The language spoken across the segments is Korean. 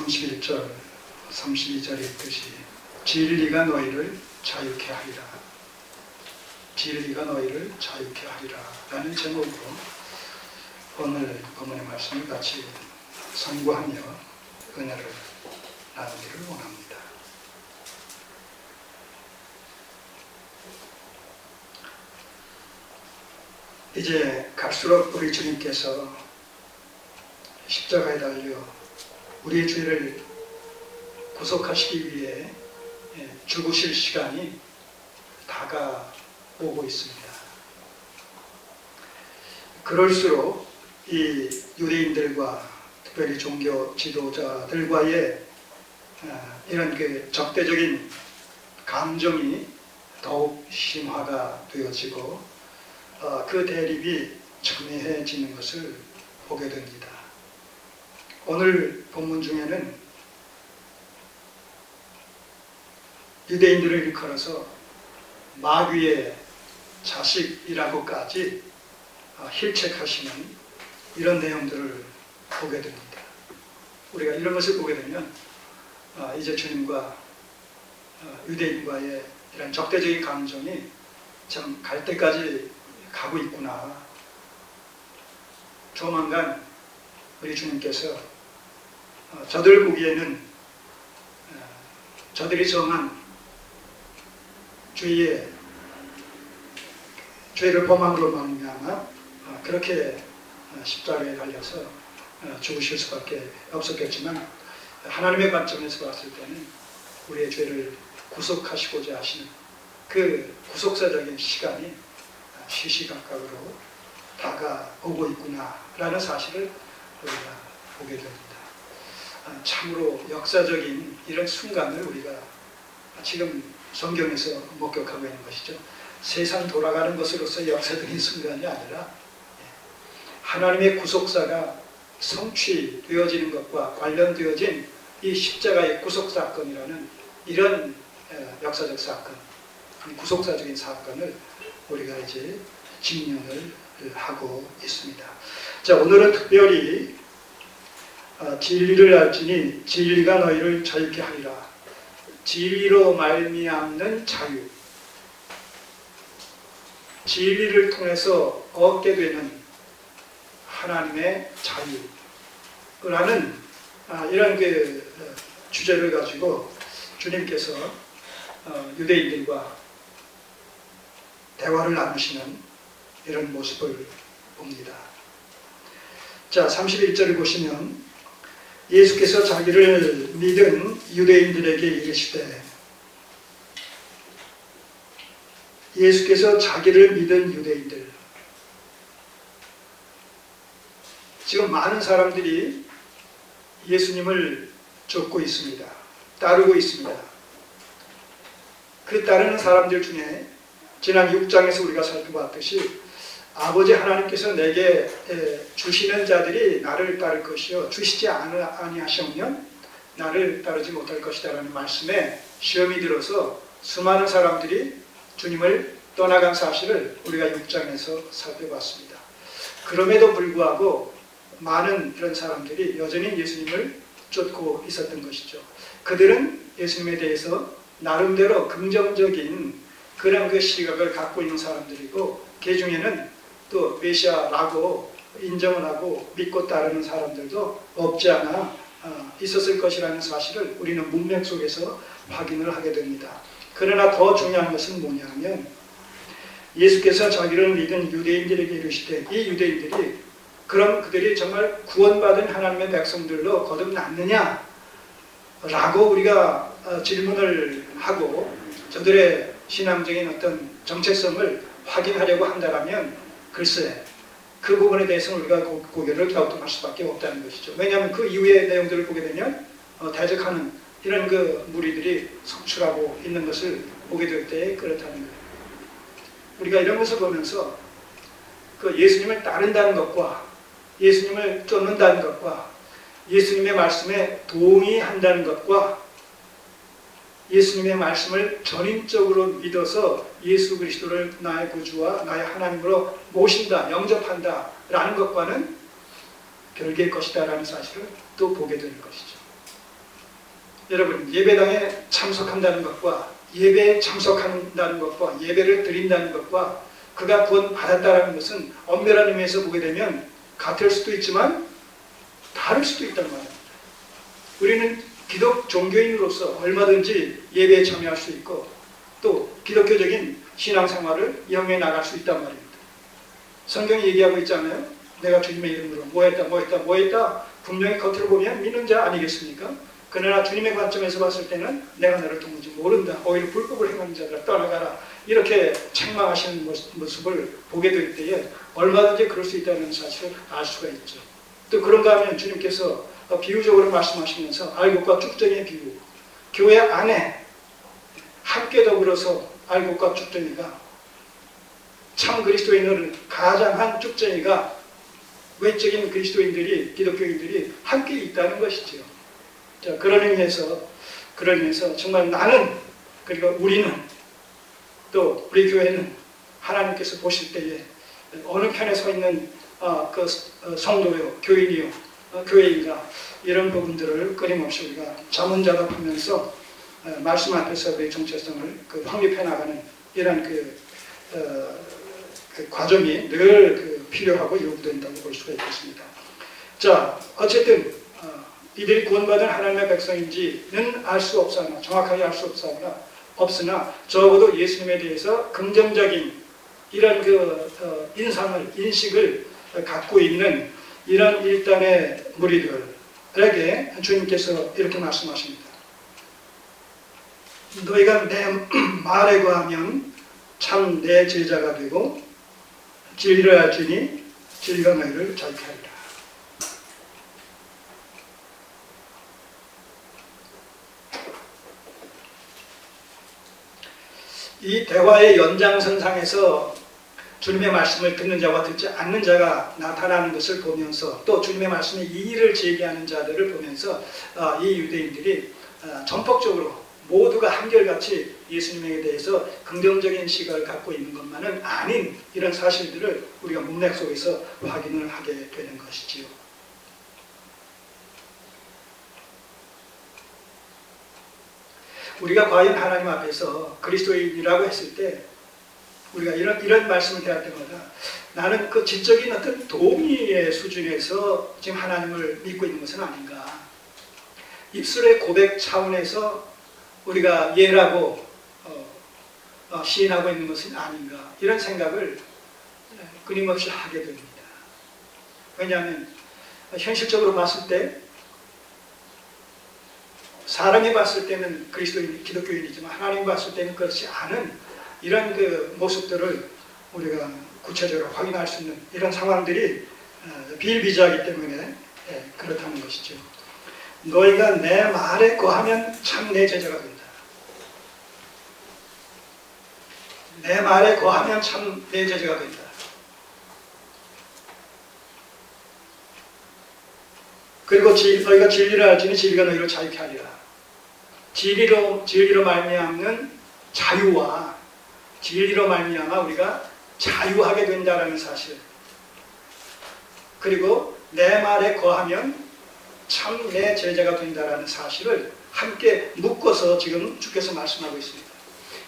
31절, 32절의 뜻이 진리가 너희를 자유케 하리라. 진리가 너희를 자유케 하리라. 라는 제목으로 오늘 본문의 말씀을 같이 선고하며 은혜를 나누기를 원합니다. 이제 갈수록 우리 주님께서 십자가에 달려 우리의 죄를 구속하시기 위해 죽으실 시간이 다가오고 있습니다. 그럴수록 이 유대인들과 특별히 종교 지도자들과의 아, 이런 그 적대적인 감정이 더욱 심화가 되어지고 어, 그 대립이 첨예해지는 것을 보게 됩니다. 오늘 본문 중에는 유대인들을 일컬어서 마귀의 자식이라고까지 어, 힐책하시는 이런 내용들을 보게 됩니다. 우리가 이런 것을 보게 되면 어, 이제 주님과 유대인과의 이런 적대적인 감정이 참 갈 때까지 가고 있구나. 조만간 우리 주님께서 어, 저들 보기에는 어, 저들이 정한 죄의 죄를 범함으로 말미암아 어, 그렇게 십자가에 달려서 죽으실 수밖에 없었겠지만 하나님의 관점에서 봤을 때는 우리의 죄를 구속하시고자 하시는 그 구속사적인 시간이 시시각각으로 다가오고 있구나라는 사실을 우리가 보게 됩니다. 아, 참으로 역사적인 이런 순간을 우리가 지금 성경에서 목격하고 있는 것이죠. 세상 돌아가는 것으로서 역사적인 순간이 아니라 예, 하나님의 구속사가 성취되어지는 것과 관련되어진 이 십자가의 구속사건이라는 이런 역사적 사건, 구속사적인 사건을 우리가 이제 직면을 하고 있습니다. 자, 오늘은 특별히 아, 진리를 알지니 진리가 너희를 자유케 하리라. 진리로 말미암는 자유. 진리를 통해서 얻게 되는 하나님의 자유라는 아, 이런 그 어, 주제를 가지고 주님께서 어, 유대인들과 대화를 나누시는 이런 모습을 봅니다. 자, 31절을 보시면 예수께서 자기를 믿은 유대인들에게 이르시되 예수께서 자기를 믿은 유대인들 지금 많은 사람들이 예수님을 쫓고 있습니다. 따르고 있습니다. 그 따르는 사람들 중에 지난 6장에서 우리가 살펴봤듯이 아버지 하나님께서 내게 주시는 자들이 나를 따를 것이요 주시지 아니하시면 나를 따르지 못할 것이다 라는 말씀에 시험이 들어서 수많은 사람들이 주님을 떠나간 사실을 우리가 6장에서 살펴봤습니다. 그럼에도 불구하고 많은 이런 사람들이 여전히 예수님을 쫓고 있었던 것이죠. 그들은 예수님에 대해서 나름대로 긍정적인 그런 그 시각을 갖고 있는 사람들이고 그 중에는 또 메시아라고 인정을 하고 믿고 따르는 사람들도 없지 않아 어, 있었을 것이라는 사실을 우리는 문맥 속에서 확인을 하게 됩니다. 그러나 더 중요한 것은 뭐냐면 예수께서 자기를 믿은 유대인들에게 이르시되 이 유대인들이 그럼 그들이 정말 구원받은 하나님의 백성들로 거듭났느냐 라고 우리가 어, 질문을 하고 저들의 신앙적인 어떤 정체성을 확인하려고 한다면 글쎄 그 부분에 대해서는 우리가 고개를 갸우뚱할 수밖에 없다는 것이죠. 왜냐하면 그 이후의 내용들을 보게 되면 어, 대적하는 이런 그 무리들이 성출하고 있는 것을 보게 될때 그렇다는 거예요. 우리가 이런 것을 보면서 그 예수님을 따른다는 것과 예수님을 쫓는다는 것과 예수님의 말씀에 동의한다는 것과 예수님의 말씀을 전인적으로 믿어서 예수 그리스도를 나의 구주와 나의 하나님으로 모신다, 영접한다 라는 것과는 별개의 것이다 라는 사실을 또 보게 되는 것이죠. 여러분 예배당에 참석한다는 것과 예배에 참석한다는 것과 예배를 드린다는 것과 그가 구원 받았다는 것은 엄밀한 의미에서 보게 되면 같을 수도 있지만 다를 수도 있단 말입니다. 우리는 기독 종교인으로서 얼마든지 예배에 참여할 수 있고 또 기독교적인 신앙생활을 영위해 나갈 수 있단 말입니다. 성경이 얘기하고 있잖아요. 내가 주님의 이름으로 뭐 했다 뭐 했다 뭐 했다 분명히 겉으로 보면 믿는 자 아니겠습니까? 그러나 주님의 관점에서 봤을 때는 내가 너를 도무지 모른다. 오히려 불법을 행하는 자들아 떠나가라. 이렇게 책망하시는 모습을 보게 될 때에 얼마든지 그럴 수 있다는 사실을 알 수가 있죠. 또 그런가 하면 주님께서 비유적으로 말씀하시면서 알곡과 쭉정의 비유 교회 안에 함께 더불어서 알곡과 쭉정이가 참 그리스도인을 가장한 쭉정이가 외적인 그리스도인들이 기독교인들이 함께 있다는 것이지요. 자, 그런 의미에서 그런 의미에서 정말 나는 그리고 우리는 또 우리 교회는 하나님께서 보실 때에 어느 편에 서 있는 어, 그 어, 성도요, 교인이요, 어, 교회인가 이런 부분들을 끊임없이 우리가 자문자답하면서 어, 말씀 앞에서 우리 정체성을 그 확립해 나가는 이런 그, 어, 그 과정이 늘 그 필요하고 요구된다고 볼 수가 있겠습니다. 자, 어쨌든 이들이 구원받은 하나님의 백성인지는 알 수 없으나 정확하게 알 수 없으나 없으나 적어도 예수님에 대해서 긍정적인 이런 그 어, 인상을 인식을 갖고 있는 이런 일단의 무리들에게 주님께서 이렇게 말씀하십니다. 너희가 내 말에 거하면 참 내 제자가 되고 진리를 알지니 진리가 너희를 자유케 하리라. 이 대화의 연장선상에서 주님의 말씀을 듣는 자와 듣지 않는 자가 나타나는 것을 보면서 또 주님의 말씀에 이의를 제기하는 자들을 보면서 아, 이 유대인들이 아, 전폭적으로 모두가 한결같이 예수님에 대해서 긍정적인 시각을 갖고 있는 것만은 아닌 이런 사실들을 우리가 문맥 속에서 확인을 하게 되는 것이지요. 우리가 과연 하나님 앞에서 그리스도인이라고 했을 때 우리가 이런 이런 말씀을 대할 때마다 나는 그 지적인 어떤 동의의 수준에서 지금 하나님을 믿고 있는 것은 아닌가. 입술의 고백 차원에서 우리가 예라고 어, 어, 시인하고 있는 것은 아닌가 이런 생각을 끊임없이 하게 됩니다. 왜냐하면 현실적으로 봤을 때 사람이 봤을 때는 그리스도인, 기독교인이지만 하나님 봤을 때는 그렇지 않은 이런 그 모습들을 우리가 구체적으로 확인할 수 있는 이런 상황들이 어, 비일비재하기 때문에 예, 그렇다는 것이죠. 너희가 내 말에 거하면 참 내 제자가 된다. 내 말에 거하면 참 내 제자가 된다. 그리고 너희가 진리를 알지니 진리가 너희를 자유케 하리라. 진리로 진리로 말미암는 자유와 진리로 말미암아 우리가 자유하게 된다라는 사실. 그리고 내 말에 거하면 참 내 제자가 된다라는 사실을 함께 묶어서 지금 주께서 말씀하고 있습니다.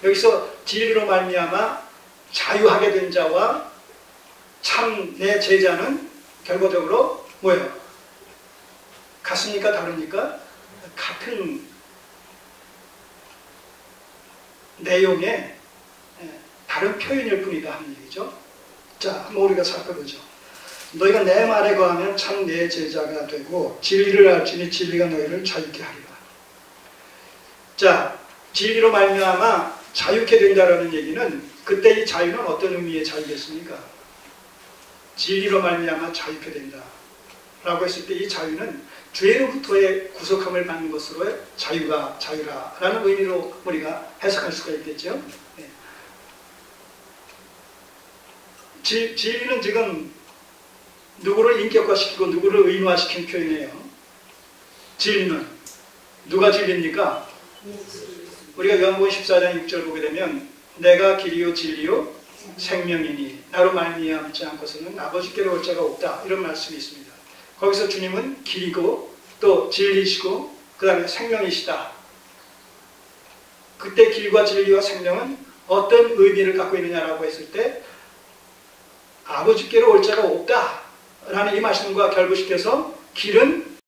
여기서 진리로 말미암아 자유하게 된 자와 참 내 제자는 결과적으로 뭐예요? 같습니까? 다릅니까? 같은 내용의 예, 다른 표현일 뿐이다 하는 얘기죠. 자, 한번 우리가 살펴보죠. 너희가 내 말에 거하면 참 내 제자가 되고 진리를 알지니 진리가 너희를 자유케 하리라. 자, 진리로 말미암아 자유케 된다라는 얘기는 그때 이 자유는 어떤 의미의 자유겠습니까? 진리로 말미암아 자유케 된다라고 했을 때 이 자유는 죄로부터의 구속함을 받는 것으로의 자유가 자유라라는 의미로 우리가 해석할 수가 있겠죠. 네. 지, 진리는 지금 누구를 인격화시키고 누구를 의인화시킨 표현이에요. 진리는 누가 진리입니까? 우리가 요한복음 14장 6절 보게 되면 내가 길이요 진리요 생명이니 나로 말미암지 않고서는 아버지께로 올 자가 없다 이런 말씀이 있습니다. 거기서 주님은 길이고 또 진리시고 그 다음에 생명이시다. 그때 길과 진리와 생명은 어떤 의미를 갖고 있느냐라고 했을 때 아버지께로 올 자가 없다. 라는 이 말씀과 결부시켜서 길은